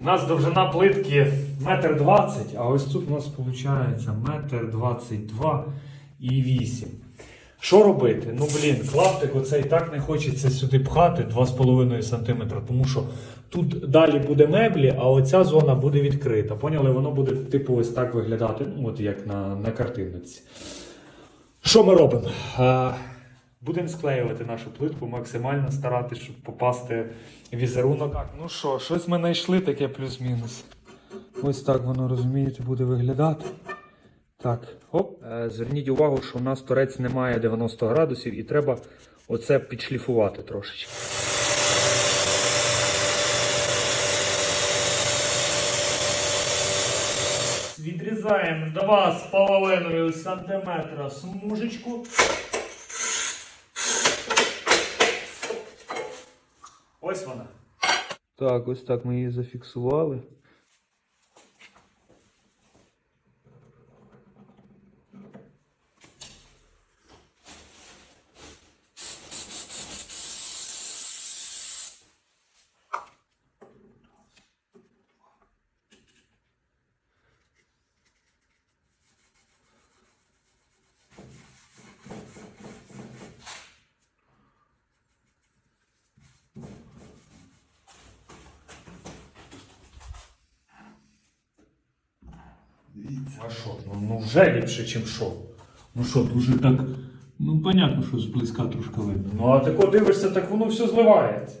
У нас довжина плитки метр двадцять, а ось тут у нас виходить метр два і вісім. Що робити? Ну блін, клаптик оцей так не хочеться сюди пхати 2,5 см, тому що тут далі буде меблі, а оця зона буде відкрита. Поняли? Воно буде типу ось так виглядати, ну от як на, на картинці. Що ми робимо? Будемо склеювати нашу плитку, максимально старатися, щоб попасти в візерунок. Так, ну що, щось ми знайшли таке плюс-мінус. Ось так воно, розумієте, буде виглядати. Так, оп. Е, Зверніть увагу, що у нас торець не має 90 градусів і треба оце підшліфувати трошечки. Відрізаємо 2,5 см смужечку. Ось вона. Так, ось так ми її зафіксували. А що? Ну, ну вже ліпше, ніж що. Ну що, дуже так. Ну, понятно, що зблизька трошки видно. Ну а тако дивишся, так воно все зливається.